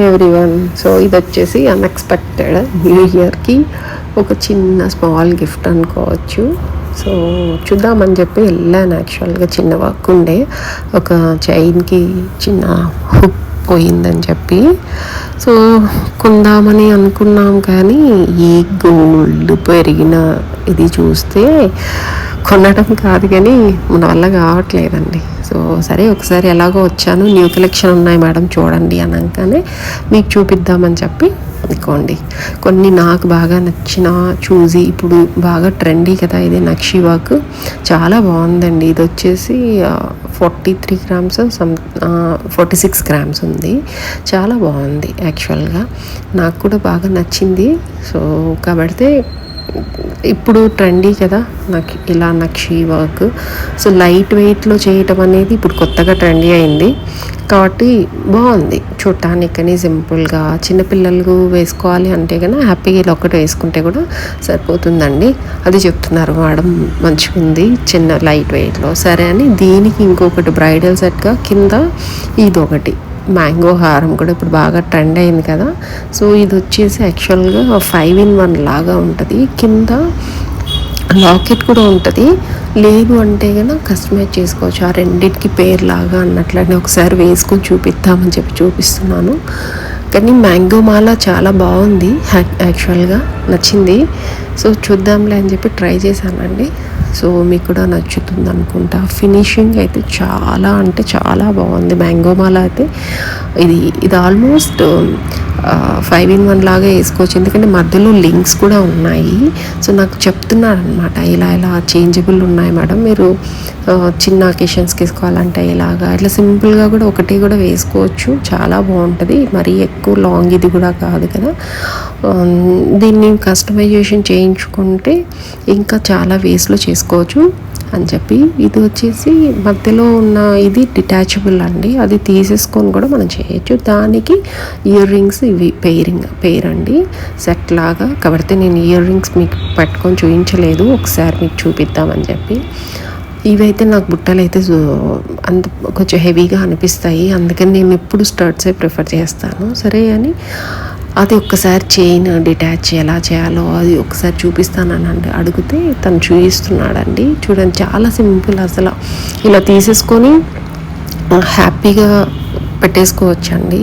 Everyone so ఇది వచ్చేసి unexpected new ఇయర్కి ఒక చిన్న స్మాల్ గిఫ్ట్ అనుకోవచ్చు. సో చూద్దామని చెప్పి వెళ్ళాను యాక్చువల్గా చిన్న వర్క్ ఉండే. ఒక చైన్కి చిన్న హుక్ పోయిందని చెప్పి. సో కొందామని అనుకున్నాం కానీ ఈ గోల్డ్ పెరిగిన ఇది చూస్తే కొనడం కాదు కానీ మన వల్ల కావట్లేదండి. సో సరే ఒకసారి ఎలాగో వచ్చాను. న్యూ కలెక్షన్ ఉన్నాయి మేడం చూడండి అనగానే. మీకు చూపిద్దామని చెప్పి అనుకోండి. కొన్ని నాకు బాగా నచ్చిన చూసి ఇప్పుడు బాగా ట్రెండీ కదా ఇది నక్షి వర్క్. చాలా బాగుందండి. ఇది వచ్చేసి forty three grams some forty six grams ఉంది. చాలా బాగుంది యాక్చువల్గా నాకు కూడా బాగా నచ్చింది. సో కాబట్టి ఇప్పుడు ట్రెండీ కదా నాకు ఇలా నక్షి వర్క్ సో లైట్ వెయిట్లో చేయటం అనేది ఇప్పుడు కొత్తగా ట్రెండీ అయింది. కాబట్టి బాగుంది. చూడటానికని సింపుల్గా చిన్నపిల్లలు వేసుకోవాలి అంటే కన్నా హ్యాపీగా ఇలా ఒకటి వేసుకుంటే కూడా సరిపోతుందండి. అది చెప్తున్నారు మేడం మంచిగా ఉంది చిన్న లైట్ వెయిట్లో సరే అని దీనికి ఇంకొకటి బ్రైడల్ సెట్గా కింద ఇది ఒకటి మ్యాంగో హారం కూడా ఇప్పుడు బాగా ట్రెండ్ అయింది కదా. సో ఇది వచ్చేసి యాక్చువల్గా ఫైవ్ ఇన్ వన్ లాగా ఉంటుంది. కింద లాకెట్ కూడా ఉంటుంది. లేదు అంటే కనుక కస్టమైజ్ చేసుకోవచ్చు. ఆ రెండింటికి పేరు లాగా అన్నట్లనే ఒకసారి వేసుకొని చూపిద్దామని చెప్పి చూపిస్తున్నాను. కానీ మ్యాంగో మాల చాలా బాగుంది. యాక్చువల్గా నచ్చింది. సో చూద్దాంలే అని చెప్పి ట్రై చేశానండి. సో మీకు కూడా నచ్చుతుంది అనుకుంటా ఫినిషింగ్ అయితే చాలా అంటే చాలా బాగుంది. మ్యాంగో మాల అయితే ఇది ఇది ఆల్మోస్ట్ ఫైవ్ ఇన్ వన్ లాగా వేసుకోవచ్చు. ఎందుకంటే మధ్యలో లింక్స్ కూడా ఉన్నాయి. సో నాకు చెప్తున్నారు అనమాట ఇలా ఇలా చేంజబుల్ ఉన్నాయి మేడం. మీరు చిన్న అకేషన్స్కి వేసుకోవాలంటే ఇలాగా. ఇట్లా సింపుల్గా కూడా ఒకటి కూడా వేసుకోవచ్చు. చాలా బాగుంటుంది. మరీ ఎక్కువ లాంగ్ ఇది కూడా కాదు కదా. దీన్ని కస్టమైజేషన్ చేయించుకుంటే ఇంకా చాలా వేస్లో చేసుకోవచ్చు అని చెప్పి. ఇది వచ్చేసి మధ్యలో ఉన్న ఇది డిటాచబుల్ అండి. అది తీసేసుకొని కూడా మనం చేయొచ్చు. దానికి ఇయర్ రింగ్స్ ఇవి పెయిరింగ్ పెయిర్ అండి. సెట్ లాగా. కాబట్టి నేను ఇయర్ రింగ్స్ మీకు పెట్టుకొని చూపించలేదు. ఒకసారి మీకు చూపిద్దామని చెప్పి. ఇవైతే నాకు బుట్టలు అయితే అంత కొంచెం హెవీగా అనిపిస్తాయి. అందుకని నేను ఎప్పుడు స్టర్ట్సే ప్రిఫర్ చేస్తాను. సరే అని అది ఒక్కసారి చైన్ డిటాచ్ ఎలా చేయాలో అది ఒకసారి చూపిస్తానని అడిగితే తను చూపిస్తున్నాడండి చూడండి చాలా సింపుల్ అసలు. ఇలా తీసేసుకొని హ్యాపీగా పెట్టేసుకోవచ్చండి.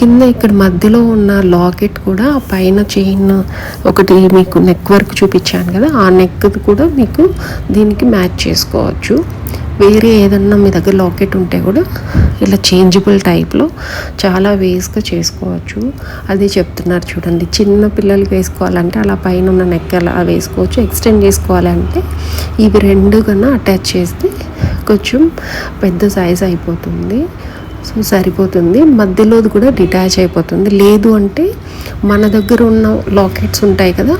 కింద ఇక్కడ మధ్యలో ఉన్న లాకెట్ కూడా పైన చైన్ ఒకటి మీకు నెక్ వర్క్ చూపించాను కదా ఆ నెక్ కూడా మీకు దీనికి మ్యాచ్ చేసుకోవచ్చు. వేరే ఏదన్నా మీ దగ్గర లాకెట్ ఉంటే కూడా ఇలా చేంజబుల్ టైప్లో చాలా వేస్గా చేసుకోవచ్చు. అది చెప్తున్నారు చూడండి చిన్న పిల్లలకి వేసుకోవాలంటే అలా పైన ఉన్న నెక్ అలా వేసుకోవచ్చు. ఎక్స్టెండ్ చేసుకోవాలంటే ఇవి రెండు కన్నా అటాచ్ చేస్తే కొంచెం పెద్ద సైజ్ అయిపోతుంది. సో సరిపోతుంది. మధ్యలోది కూడా డిటాచ్ అయిపోతుంది. లేదు అంటే మన దగ్గర ఉన్న లాకెట్స్ ఉంటాయి కదా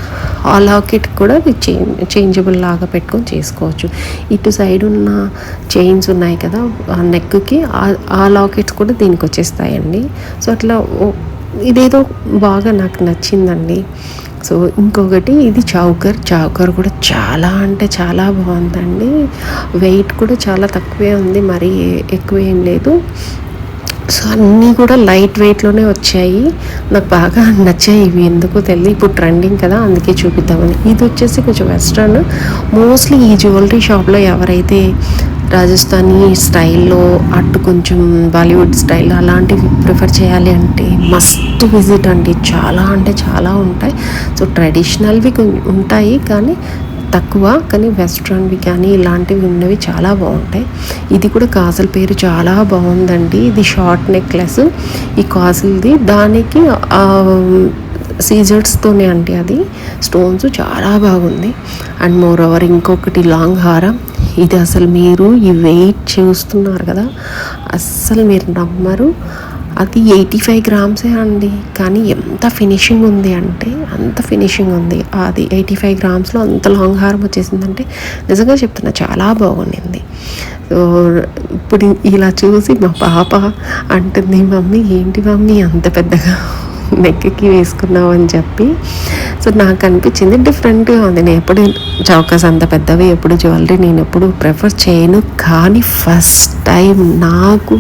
ఆ లాకెట్ కూడా చేంజ్ చేంజబుల్ లాగా పెట్టుకొని చేసుకోవచ్చు. ఇటు సైడ్ ఉన్న చైన్స్ ఉన్నాయి కదా ఆ నెక్కి ఆ లాకెట్స్ కూడా దీనికి వచ్చేస్తాయండి. సో అట్లా ఇదేదో బాగా నాకు నచ్చిందండి. సో ఇంకొకటి ఇది చౌకర్. చౌకర్ కూడా చాలా అంటే చాలా బాగుందండి. వెయిట్ కూడా చాలా తక్కువే ఉంది. మరీ ఎక్కువ ఏం లేదు. సో అన్నీ కూడా లైట్ వెయిట్లోనే వచ్చాయి. నాకు బాగా నచ్చాయి. ఇవి ఎందుకో తెలియదు ఇప్పుడు ట్రెండింగ్ కదా అందుకే చూపిద్దామని. ఇది వచ్చేసి కొంచెం వెస్ట్రన్. మోస్ట్లీ ఈ జ్యువెలరీ షాప్లో ఎవరైతే రాజస్థానీ స్టైల్లో అటు కొంచెం బాలీవుడ్ స్టైల్ అలాంటివి ప్రిఫర్ చేయాలి అంటే మస్ట్ విజిట్ అండి. చాలా అంటే చాలా ఉంటాయి. సో ట్రెడిషనల్వి ఉంటాయి. కానీ తక్కువ కానీ వెస్ట్రన్వి కానీ ఇలాంటివి ఉన్నవి చాలా బాగుంటాయి. ఇది కూడా కాజల్ పేరు చాలా బాగుందండి. ఇది షార్ట్ నెక్లెస్. ఈ కాజల్ది దానికి సీజర్స్తోనే అండి అది. స్టోన్స్ చాలా బాగుంది. అండ్ మోర్ ఓవర్ ఇంకొకటి లాంగ్ హారం. ఇది అసలు మీరు ఈ వెయిట్ చూస్తున్నారు కదా. అస్సలు మీరు నమ్మరు. అది ఎయిటీ ఫైవ్ గ్రామ్సే అండి. కానీ ఎంత ఫినిషింగ్ ఉంది అంటే అంత ఫినిషింగ్ ఉంది. అది ఎయిటీ ఫైవ్ గ్రామ్స్లో అంత లాంగ్ హారం వచ్చేసిందంటే నిజంగా చెప్తున్నా చాలా బాగుండింది. సో ఇప్పుడు ఇలా చూసి మా పాప అంటుంది మమ్మీ ఏంటి మమ్మీ అంత పెద్దగా నెక్కి వేసుకున్నావు అని చెప్పి? సో నాకు అనిపించింది డిఫరెంట్గా ఉంది. నేను ఎప్పుడు చౌకస్ అంత పెద్దవి ఎప్పుడు జ్యువెలరీ నేను ఎప్పుడు ప్రిఫర్ చేయను. కానీ ఫస్ట్ టైం నాకు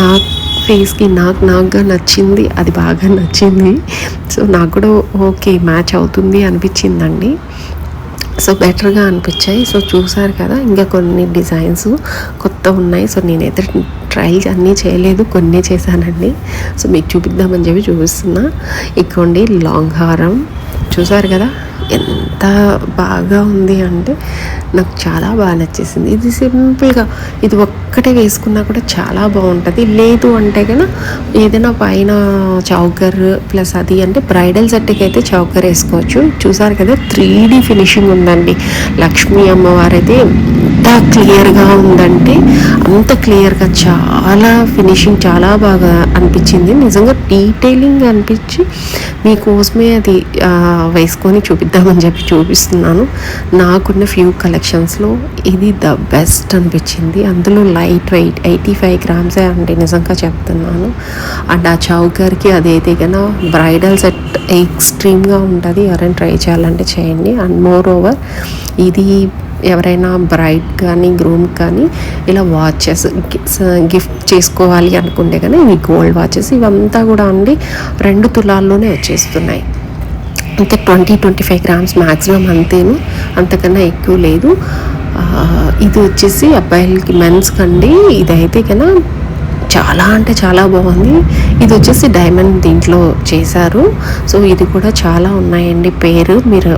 నాకు ఫేస్కి నాకు నాకుగా నచ్చింది అది బాగా నచ్చింది. సో నాకు కూడా ఓకే మ్యాచ్ అవుతుంది అనిపించిందండి. సో బెటర్గా అనిపించాయి. సో చూసారు కదా ఇంకా కొన్ని డిజైన్స్ కొత్త ఉన్నాయి. సో నేనైతే ట్రయల్స్ అన్నీ చేయలేదు కొన్ని చేశానండి. సో మీకు చూపిద్దామని చెప్పి చూపిస్తున్నా. ఇక్కోండి లాంగ్ హారం. చూసారు కదా ఎంత బాగా ఉంది అంటే నాకు చాలా బాగా నచ్చేసింది. ఇది సింపుల్గా ఇది ఒక్కటే వేసుకున్నా కూడా చాలా బాగుంటుంది. లేదు అంటే కనుక ఏదైనా పైన చౌకర్ ప్లస్ అది అంటే బ్రైడల్ సెట్కి అయితే చౌకర్ వేసుకోవచ్చు. చూసారు కదా త్రీ ఫినిషింగ్ ఉందండి. లక్ష్మీ అమ్మవారు అయితే ఎంత క్లియర్గా ఉందంటే అంత క్లియర్గా చాలా ఫినిషింగ్ చాలా బాగా అనిపించింది. నిజంగా డీటెయిలింగ్ అనిపించి మీకోసమే అది వేసుకొని చూపిద్దామని చెప్పి చూపిస్తున్నాను. నాకున్న ఫ్యూ కలెక్షన్స్లో ఇది ద బెస్ట్ అనిపించింది. అందులో లైట్ వెయిట్ ఎయిటీ ఫైవ్ గ్రామ్సే అండి నిజంగా చెప్తున్నాను. అండ్ ఆ చౌకర్కి అదైతే కన్నా బ్రైడల్ సెట్ ఎక్స్ట్రీమ్గా ఉంటుంది. ఎవరైనా ట్రై చేయాలంటే చేయండి. అండ్ మోర్ ఓవర్ ఇది ఎవరైనా బ్రైడ్ కానీ గ్రూమ్ కానీ ఇలా వాచెస్ గిఫ్ట్ చేసుకోవాలి అనుకుంటే కానీ ఇవి గోల్డ్ వాచెస్ ఇవంతా కూడా అండి రెండు తులాల్లోనే వచ్చేస్తున్నాయి. అంటే twenty twenty five grams maximum అంతేను. అంతకన్నా ఎక్కువ లేదు. ఇది వచ్చేసి అబ్బాయిలకి మెన్స్కి అండి ఇదైతే కన్నా చాలా అంటే చాలా బాగుంది. ఇది వచ్చేసి డైమండ్ దీంట్లో చేశారు. సో ఇది కూడా చాలా ఉన్నాయండి. పేరు మీరు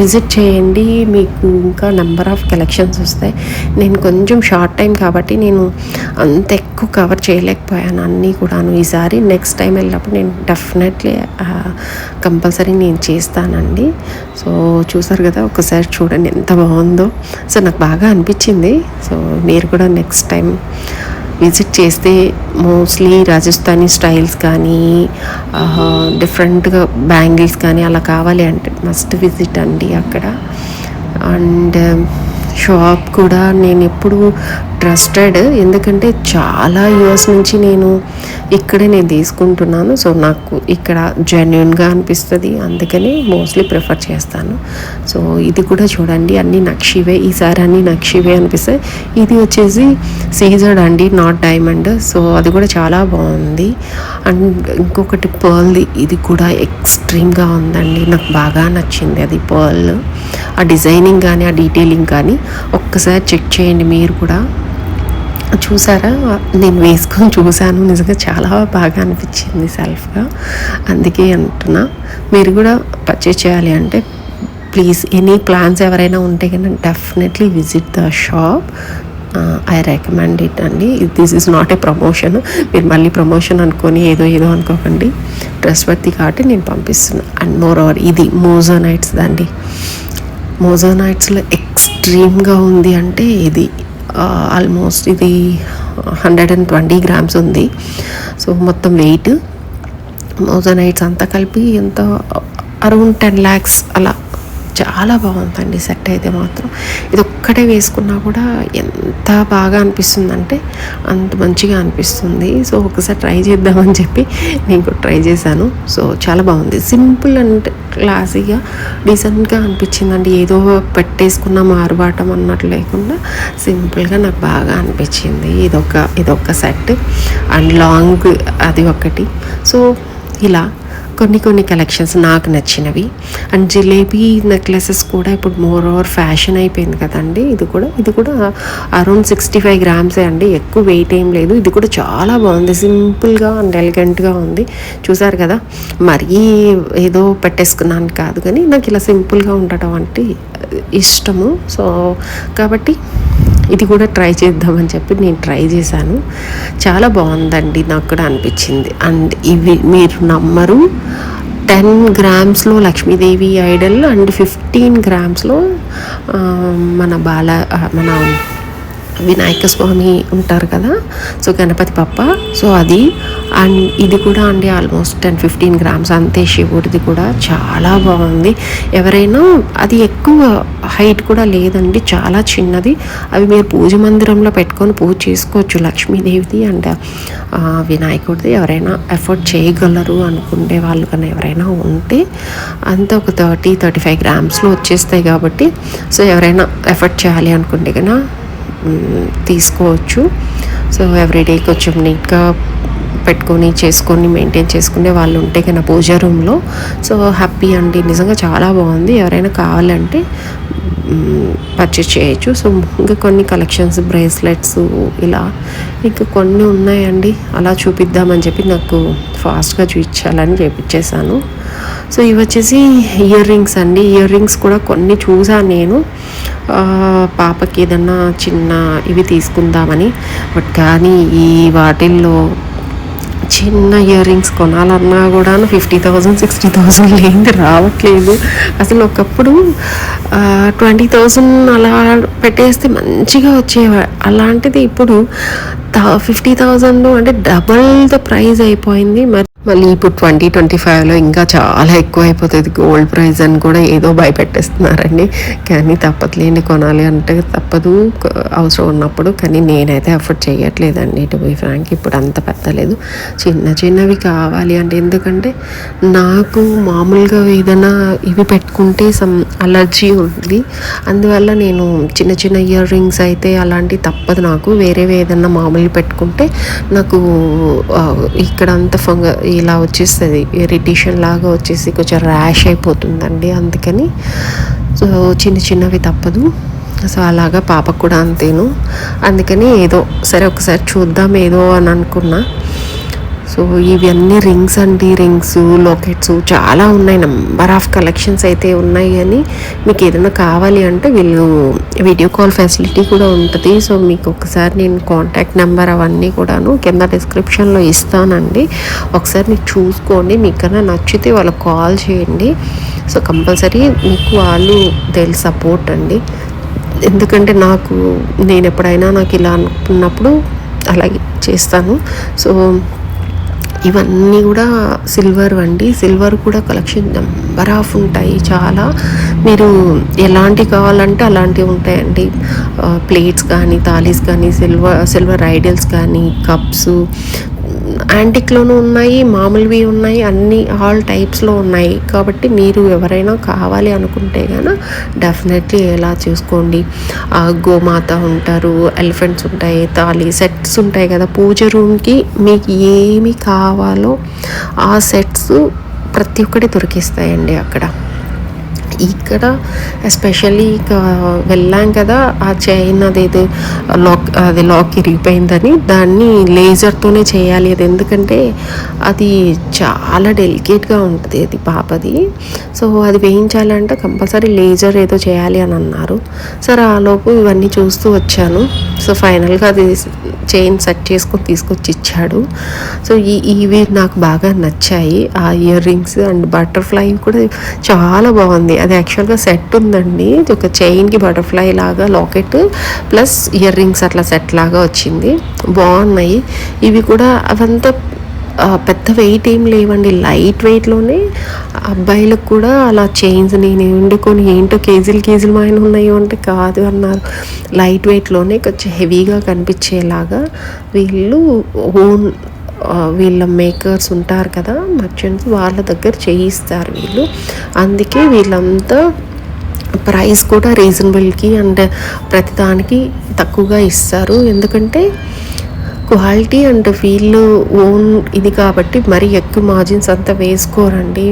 విజిట్ చేయండి. మీకు ఇంకా నెంబర్ ఆఫ్ కలెక్షన్స్ వస్తాయి. నేను కొంచెం షార్ట్ టైం కాబట్టి నేను అంత ఎక్కువ కవర్ చేయలేకపోయాను అన్నీ కూడాను. ఈసారి నెక్స్ట్ టైం వెళ్ళినప్పుడు నేను డెఫినెట్లీ కంపల్సరీ నేను చేస్తానండి. సో చూసారు కదా ఒకసారి చూడండి ఎంత బాగుందో. సో నాకు బాగా అనిపించింది. సో మీరు కూడా నెక్స్ట్ టైం విజిట్ చేస్తే మోస్ట్లీ రాజస్థానీ స్టైల్స్ కానీ డిఫరెంట్గా బ్యాంగిల్స్ కానీ అలా కావాలి అంటే మస్ట్ విజిట్ అండి అక్కడ. అండ్ షాప్ కూడా నేను ఎప్పుడు ట్రస్టెడ్. ఎందుకంటే చాలా ఇయర్స్ నుంచి నేను ఇక్కడే నేను తీసుకుంటున్నాను. సో నాకు ఇక్కడ జెన్యున్గా అనిపిస్తుంది. అందుకని మోస్ట్లీ ప్రిఫర్ చేస్తాను. సో ఇది కూడా చూడండి. అన్ని నక్షివే. ఈసారి అన్ని నక్షివే అనిపిస్తాయి. ఇది వచ్చేసి సీజర్డ్ అండి నాట్ డైమండ్. సో అది కూడా చాలా బాగుంది. అండ్ ఇంకొకటి పర్ల్ది ఇది కూడా ఎక్స్ట్రీమ్గా ఉందండి. నాకు బాగా నచ్చింది అది పర్ల్. ఆ డిజైనింగ్ కానీ ఆ డీటెయిలింగ్ కానీ ఒక్కసారి చెక్ చేయండి మీరు కూడా. చూసారా? నేను వేసుకొని చూశాను. నిజంగా చాలా బాగా అనిపించింది సెల్ఫ్గా. అందుకే అంటున్నా. మీరు కూడా పర్చేస్ చేయాలి అంటే ప్లీజ్ ఎనీ ప్లాన్స్ ఎవరైనా ఉంటే కనుక definitely visit the shop I recommend it అండి. This is not a promotion మీరు మళ్ళీ ప్రమోషన్ అనుకొని ఏదో ఏదో అనుకోకండి. డ్రెస్ వర్తి కాబట్టి నేను పంపిస్తున్నాను అండ్ మోర్ ఓవర్ ఇది మోజోనైట్స్ అండి. మోజోనైట్స్లో ఎక్స్ట్రీమ్గా ఉంది అంటే ఇది ఆల్మోస్ట్ ఇది హండ్రెడ్ అండ్ ట్వంటీ గ్రామ్స్ ఉంది. సో మొత్తం వెయిట్ మోజోనైట్స్ అంతా కలిపి ఎంత అరౌండ్ టెన్ ల్యాక్స్ అలా చాలా బాగుందండి సెట్ అయితే మాత్రం. ఇది ఒక్కటే వేసుకున్నా కూడా ఎంత బాగా అనిపిస్తుందంటే అంత మంచిగా అనిపిస్తుంది. సో ఒకసారి ట్రై చేద్దామని చెప్పి నేను ట్రై చేశాను. సో చాలా బాగుంది. సింపుల్ అండ్ క్లాసీగా డీసెంట్గా అనిపించిందండి. ఏదో పెట్టేసుకున్న మారుబాటం అన్నట్లు లేకుండా సింపుల్గా నాకు బాగా అనిపించింది. ఇదొక ఇదొక సెట్. అండ్ లాంగ్ అది ఒకటి. సో ఇలా కొన్ని కొన్ని కలెక్షన్స్ నాకు నచ్చినవి. అండ్ జిలేబీ నెక్లెసెస్ కూడా ఇప్పుడు మోర్ ఓవర్ ఫ్యాషన్ అయిపోయింది కదండి. ఇది కూడా ఇది కూడా అరౌండ్ సిక్స్టీ ఫైవ్ గ్రామ్సే అండి. ఎక్కువ వెయిట్ ఏం లేదు. ఇది కూడా చాలా బాగుంది. సింపుల్గా అండ్ ఎలిగెంట్గా ఉంది. చూసారు కదా? మరీ ఏదో పెట్టేసుకున్నాను కాదు కానీ నాకు ఇలా సింపుల్గా ఉండటం అంటే ఇష్టము. సో కాబట్టి ఇది కూడా ట్రై చేద్దామని చెప్పి నేను ట్రై చేశాను. చాలా బాగుందండి. నాకు కూడా అనిపించింది. అండ్ ఇవి మీరు నమ్మరు. టెన్ గ్రామ్స్లో లక్ష్మీదేవి ఐడల్ అండ్ ఫిఫ్టీన్ గ్రామ్స్లో మన బాల మన వినాయక స్వామి ఉంటారు కదా? సో గణపతి పప్ప. సో అది. అండ్ ఇది కూడా అండి ఆల్మోస్ట్ టెన్ ఫిఫ్టీన్ గ్రామ్స్. అంతే శివుడిది కూడా. చాలా బాగుంది. ఎవరైనా అది ఎక్కువ హైట్ కూడా లేదండి. చాలా చిన్నది. అవి మీరు పూజ మందిరంలో పెట్టుకొని పూజ చేసుకోవచ్చు. లక్ష్మీదేవిది అండ్ వినాయకుడిది. ఎవరైనా ఎఫర్ట్ చేయగలరు అనుకునే వాళ్ళు కన్నా ఎవరైనా ఉంటే అంత ఒక థర్టీ థర్టీ ఫైవ్ గ్రామ్స్లో వచ్చేస్తాయి కాబట్టి. సో ఎవరైనా ఎఫర్ట్ చేయాలి అనుకుంటే కన్నా తీసుకోవచ్చు. సో ఎవ్రీడే కొంచెం నీట్గా పెట్టుకొని చేసుకొని మెయింటైన్ చేసుకునే వాళ్ళు ఉంటే కన్నా పూజ రూమ్లో. సో హ్యాపీ అండి. నిజంగా చాలా బాగుంది. ఎవరైనా కావాలంటే పర్చేస్ చేయొచ్చు. సో ఇంకా కొన్ని కలెక్షన్స్ బ్రేస్లెట్స్ ఇలా ఇంకా కొన్ని ఉన్నాయండి. అలా చూపిద్దామని చెప్పి నాకు ఫాస్ట్గా చూపించాలని చేపించేశాను సో ఇవి వచ్చేసి ఇయర్ రింగ్స్ అండి. ఇయర్ రింగ్స్ కూడా కొన్ని చూసాను నేను. పాపకి ఏదన్నా చిన్న ఇవి తీసుకుందామని. బట్ కానీ ఈ వాటిల్లో చిన్న ఇయర్ రింగ్స్ కొనాలన్నా కూడా ఫిఫ్టీ థౌజండ్ సిక్స్టీ థౌజండ్ లేనిది రావట్లేదు. అసలు ఒకప్పుడు ట్వంటీ థౌజండ్ అలా పెట్టేస్తే మంచిగా వచ్చేవా? అలాంటిది ఇప్పుడు ఫిఫ్టీ థౌజండ్ అంటే డబల్ ద ప్రైజ్ అయిపోయింది. మరి మళ్ళీ ఇప్పుడు ట్వంటీ ట్వంటీ ఫైవ్లో ఇంకా చాలా ఎక్కువ అయిపోతుంది గోల్డ్ ప్రైస్ అని కూడా ఏదో భయపెట్టేస్తున్నారండి. కానీ తప్పదులేండి కొనాలి అంటే తప్పదు. అవసరం ఉన్నప్పుడు కానీ నేనైతే అఫోర్డ్ చేయట్లేదండి టు బి ఫ్రాంక్ ఇప్పుడు అంత పెట్టలేదు చిన్న చిన్నవి కావాలి అంటే ఎందుకంటే నాకు మామూలుగా ఏదైనా ఇవి పెట్టుకుంటే సమ్ అలర్జీ ఉంది. అందువల్ల నేను చిన్న చిన్న ఇయర్ రింగ్స్ అయితే అలాంటివి తప్పదు నాకు. వేరేవి ఏదన్నా మామూలు పెట్టుకుంటే నాకు ఇక్కడ అంత ఫంగ ఇలా వచ్చేస్తుంది. ఇరిటేషన్ లాగా వచ్చేసి కొంచెం ర్యాష్ అయిపోతుందండి అందుకని. సో చిన్న చిన్నవి తప్పదు. సో అలాగా పాపకు కూడా అంతేను. అందుకని ఏదో సరే ఒకసారి చూద్దాం ఏదో అని అనుకున్నా. సో ఇవన్నీ రింగ్స్ అండి. రింగ్స్ లాకెట్స్ చాలా ఉన్నాయి. నెంబర్ ఆఫ్ కలెక్షన్స్ అయితే ఉన్నాయి అని మీకు ఏదైనా కావాలి అంటే వీళ్ళు వీడియో కాల్ ఫెసిలిటీ కూడా ఉంటుంది. సో మీకు ఒకసారి నేను కాంటాక్ట్ నెంబర్ అవన్నీ కూడాను కింద డిస్క్రిప్షన్లో ఇస్తానండి. ఒకసారి మీరు చూసుకోండి. మీకు నచ్చితే వాళ్ళకి కాల్ చేయండి. సో కంపల్సరీ మీకు వాళ్ళు దేల్ సపోర్ట్ అండి. ఎందుకంటే నాకు నేను ఎప్పుడైనా నాకు ఇలా అనుకున్నప్పుడు అలాగే చేస్తాను. సో ఇవన్నీ కూడా సిల్వర్ అండి. సిల్వర్ కూడా కలెక్షన్ నెంబర్ ఆఫ్ ఉంటాయి చాలా. మీరు ఎలాంటి కావాలంటే అలాంటివి ఉంటాయండి. ప్లేట్స్ కానీ తాలీస్ కానీ సిల్వర్ సిల్వర్ ఐడల్స్ కానీ కప్స్ యాంటిక్లోనూ ఉన్నాయి మామూలువి ఉన్నాయి అన్ని ఆల్ టైప్స్లో ఉన్నాయి. కాబట్టి మీరు ఎవరైనా కావాలి అనుకుంటే కనుక డెఫినెట్లీ ఎలా చూసుకోండి. ఆ, గోమాత ఉంటారు ఎలిఫెంట్స్ ఉంటాయి తాళి సెట్స్ ఉంటాయి కదా. పూజ రూమ్కి మీకు ఏమి కావాలో ఆ సెట్స్ ప్రతి ఒక్కటి దొరికిస్తాయండి అక్కడ. ఇక్కడ ఎస్పెషల్లీ ఇక వెళ్ళాం కదా ఆ చైన్ అదేదో లాక్ అది లాక్ ఇరిగిపోయిందని. దాన్ని లేజర్తోనే చేయాలి అది. ఎందుకంటే అది చాలా డెలికేట్గా ఉంటుంది అది పాపది. సో అది వేయించాలంటే కంపల్సరీ లేజర్ ఏదో చేయాలి అని అన్నారు. సరే ఆ లోపు ఇవన్నీ చూస్తూ వచ్చాను. సో ఫైనల్గా అది చైన్ సెట్ చేసుకొని తీసుకొచ్చి ఇచ్చాడు. సో ఈ ఇవి నాకు బాగా నచ్చాయి. ఆ ఇయర్ రింగ్స్ అండ్ బటర్ఫ్లై కూడా చాలా బాగుంది. అది యాక్చువల్గా సెట్ ఉందండి. ఇది ఒక చైన్కి బటర్ఫ్లై లాగా లాకెట్ ప్లస్ ఇయర్ రింగ్స్ అట్లా సెట్ లాగా వచ్చింది. బాగున్నాయి. ఇవి కూడా అవంతా పెద్ద వెయిట్ ఏం లేవండి. లైట్ వెయిట్లోనే అబ్బాయిలకు కూడా అలా చైన్స్ నేను వండుకొని ఏంటో కేజీలు కేజీలు మాయన ఉన్నాయో అంటే కాదు అన్నారు. లైట్ వెయిట్లోనే కొంచెం హెవీగా కనిపించేలాగా వీళ్ళు ఓన్ వీళ్ళ మేకర్స్ ఉంటారు కదా మర్చెంట్స్ వాళ్ళ దగ్గర చేయిస్తారు వీళ్ళు. అందుకే వీళ్ళంతా ప్రైస్ కూడా రీజనబుల్కి అండ్ ప్రతిదానికి తక్కువగా ఇస్తారు. ఎందుకంటే క్వాలిటీ అండ్ వీళ్ళు ఓన్ ఇది కాబట్టి మరీ ఎక్కువ మార్జిన్స్ అంతా వేసుకోరండి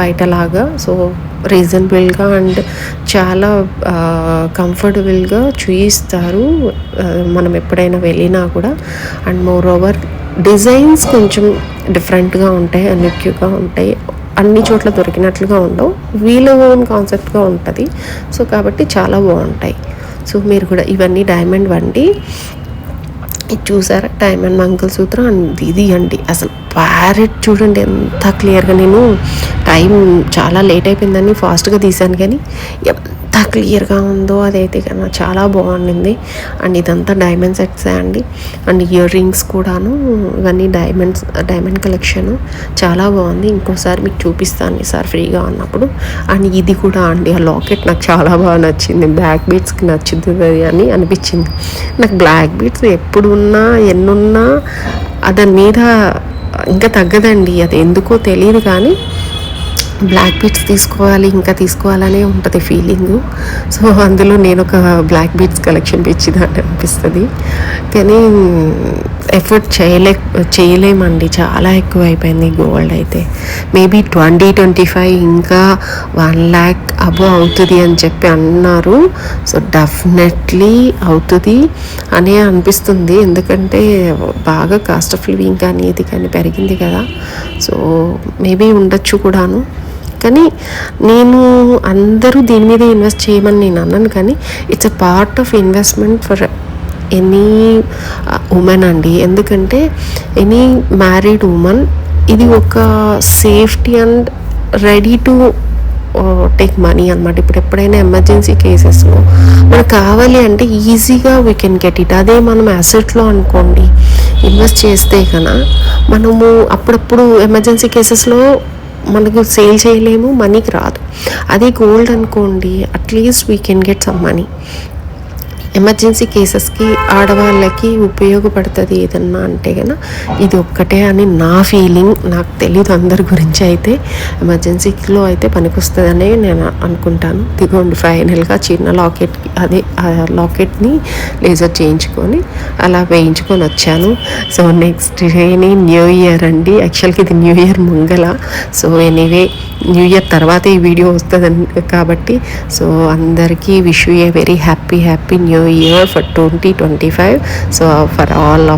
బయటలాగా. సో రీజనబుల్గా అండ్ చాలా కంఫర్టబుల్గా చూయిస్తారు. మనం ఎప్పుడైనా వెళ్ళినా కూడా. అండ్ మోర్ ఓవర్ డిజైన్స్ కొంచెం డిఫరెంట్గా ఉంటాయి అన్నిక్యూగా ఉంటాయి. అన్ని చోట్ల దొరికినట్లుగా ఉండవు. వీళ్ళ ఓన్ కాన్సెప్ట్గా ఉంటుంది. సో కాబట్టి చాలా బాగుంటాయి. సో మీరు కూడా ఇవన్నీ డైమండ్ వండి ఇది చూసారా? డైమండ్ మంగళసూత్రం అండ్ ఇది అండి. అసలు ప్యారెట్ చూడండి ఎంత క్లియర్గా నేను టైం చాలా లేట్ అయిపోయిందని ఫాస్ట్గా తీశాను కానీ ఎంత క్లియర్గా ఉందో అదైతే కన్నా చాలా బాగుండింది. అండ్ ఇదంతా డైమండ్ సెట్సే అండి. అండ్ ఇయర్ రింగ్స్ కూడాను ఇవన్నీ డైమండ్స్ డైమండ్ కలెక్షన్ చాలా బాగుంది. ఇంకోసారి మీకు చూపిస్తాను ఈసారి ఫ్రీగా ఉన్నప్పుడు. అండ్ ఇది కూడా అండి ఆ లాకెట్ నాకు చాలా బాగా నచ్చింది. బ్లాక్ బీట్స్కి నచ్చుతుంది అని అనిపించింది. నాకు బ్లాక్ బీట్స్ ఎప్పుడు ఉన్నా ఎన్నున్నా దాని మీద ఇంకా తగ్గదండి. అది ఎందుకో తెలియదు కానీ బ్లాక్ బీట్స్ తీసుకోవాలి ఇంకా తీసుకోవాలనే ఉంటుంది ఫీలింగ్ సో అందులో నేను ఒక బ్లాక్ బీట్స్ కలెక్షన్ పెంచిదాన్ని అనిపిస్తుంది. కానీ ఎఫర్ట్ చేయలే చేయలేమండి. చాలా ఎక్కువ అయిపోయింది గోల్డ్ అయితే. మేబీ ట్వంటీ ట్వంటీ ఫైవ్ ఇంకా వన్ ల్యాక్ అబో అవుతుంది అని చెప్పి అన్నారు. సో డెఫినెట్లీ అవుతుంది అనే అనిపిస్తుంది. ఎందుకంటే బాగా కాస్ట్ ఆఫ్ లివింగ్ కానీ ఇది కానీ పెరిగింది కదా. సో మేబీ ఉండొచ్చు కూడాను. కానీ నేను అందరూ దీని మీద ఇన్వెస్ట్ చేయమని నేను అన్నాను కానీ it's a part of investment for any women అండి. ఎందుకంటే ఎనీ మ్యారీడ్ ఉమెన్ ఇది ఒక safety and ready to take money అనమాట ఇప్పుడు ఎప్పుడైనా ఎమర్జెన్సీ కేసెస్లో మనకు కావాలి అంటే ఈజీగా వీ కెన్ గెట్ ఇట్ అదే మనం అసెట్లో అనుకోండి ఇన్వెస్ట్ చేస్తే కన్నా మనము అప్పుడప్పుడు ఎమర్జెన్సీ కేసెస్లో మనకు సేల్ చేయలేము మనీకి రాదు. అదే గోల్డ్ అనుకోండి at least we can get some money emergency కేసెస్కి ఆడవాళ్ళకి ఉపయోగపడుతుంది ఏదన్నా అంటే కదా ఇది ఒక్కటే అని నా ఫీలింగ్ నాకు తెలియదు అందరి గురించి అయితే. ఎమర్జెన్సీలో అయితే పనికొస్తుందని నేను అనుకుంటాను. దిగోండి ఫైనల్గా చిన్న లాకెట్ అదే ఆ లాకెట్ని లేజర్ చేయించుకొని అలా వేయించుకొని వచ్చాను. సో నెక్స్ట్ డేని న్యూ ఇయర్ అండి. యాక్చువల్గా ఇది న్యూ ఇయర్ ముంగల. సో ఎనీవే న్యూ ఇయర్ తర్వాత ఈ వీడియో వస్తుంది కాబట్టి సో అందరికీ wish a very happy happy new year for twenty twenty five so for all of